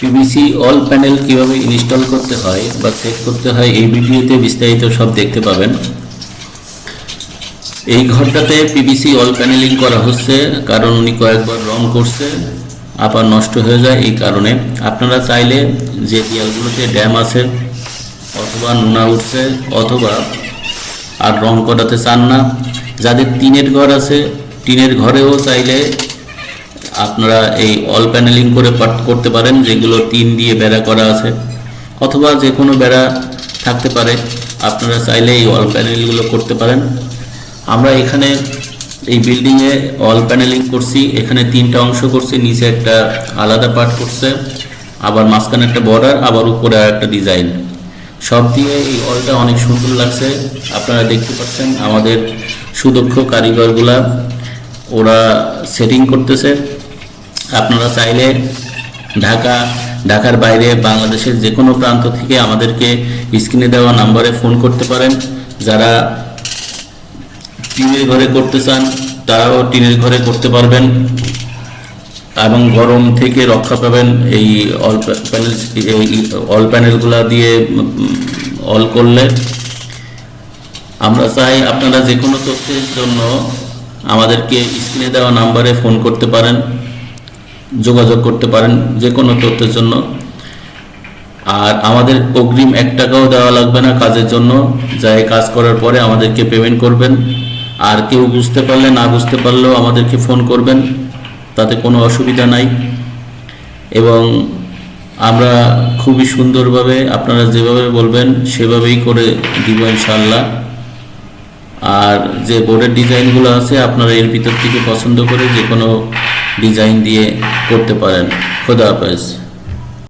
PVC wall panel কীভাবে install করতে হয় বা সেট করতে হয়, এই ভিডিওতে বিস্তারিত সব দেখতে পাবেন। এই ঘরটাতে পিভিসি অল প্যানেলিং করা হচ্ছে, কারণ উনি কয়েকবার রং করছে আবার নষ্ট হয়ে যায় এই কারণে। আপনারা চাইলে যে দেয়ালগুলোতে ড্যাম আছে, অথবা নোনা উঠছে, অথবা আর রং করাতে চান না। যাদের টিনের ঘর আছে, টিনের ঘরেও চাইলে আপনারা এই অল প্যানেলিং করে পাট- করতে পারেন, যেগুলো টিন দিয়ে বেড়া করা আছে, অথবা যে কোনো বেড়া থাকতে পারে, আপনারা চাইলে এই অল প্যানেলগুলো করতে পারেন। আমরা এখানে এই বিল্ডিংয়ে অল প্যানেলিং করছি, এখানে তিনটা অংশ করছি, নিচে একটা আলাদা পার্ট করছে, আবার মাঝখানে একটা বর্ডার আবার উপরে একটা ডিজাইন সব দিয়ে এই অলটা অনেক সুন্দর লাগছে, আপনারা দেখতে পাচ্ছেন আমাদের সুদক্ষ কারিগরগুলা, ওরা সেটিং করতেছে। আপনারা চাইলে ঢাকা, ঢাকার বাইরে বাংলাদেশের যে কোনো প্রান্ত থেকে আমাদেরকে স্ক্রিনে দেওয়া নাম্বারে ফোন করতে পারেন। যারা টিনের ঘরে করতে চান, তারাও টিনের ঘরে করতে পারবেন। এবং গরম থেকে রক্ষা পাবেন এই অল প্যানেল, এই অল প্যানেলগুলা দিয়ে অল করলে। আমরা চাই আপনারা যে কোনো তথ্যের জন্য আমাদেরকে স্ক্রিনে দেওয়া নাম্বারে ফোন করতে পারেন। যোগাযোগ করতে পারেন যে কোনো তথ্যের জন্য। আর আমাদের অগ্রিম এক টাকাও দেওয়া লাগবে না কাজের জন্য। যা কাজ করার পরে আমাদেরকে পেমেন্ট করবেন। আর কেউ বুঝতে পারলে, না বুঝতে পারলেও আমাদেরকে ফোন করবেন। তাতে কোনো অসুবিধা নাই। এবং আমরা খুবই সুন্দরভাবে, আপনারা যেভাবে বলবেন, সেভাবেই করে দিব ইনশাল্লাহ আর যে বোর্ডের ডিজাইনগুলো আছে, আপনারা এর ভিতর থেকে পছন্দ করে যে কোনো ডিজাইন দিয়ে করতে পারেন খোদা হাফেজ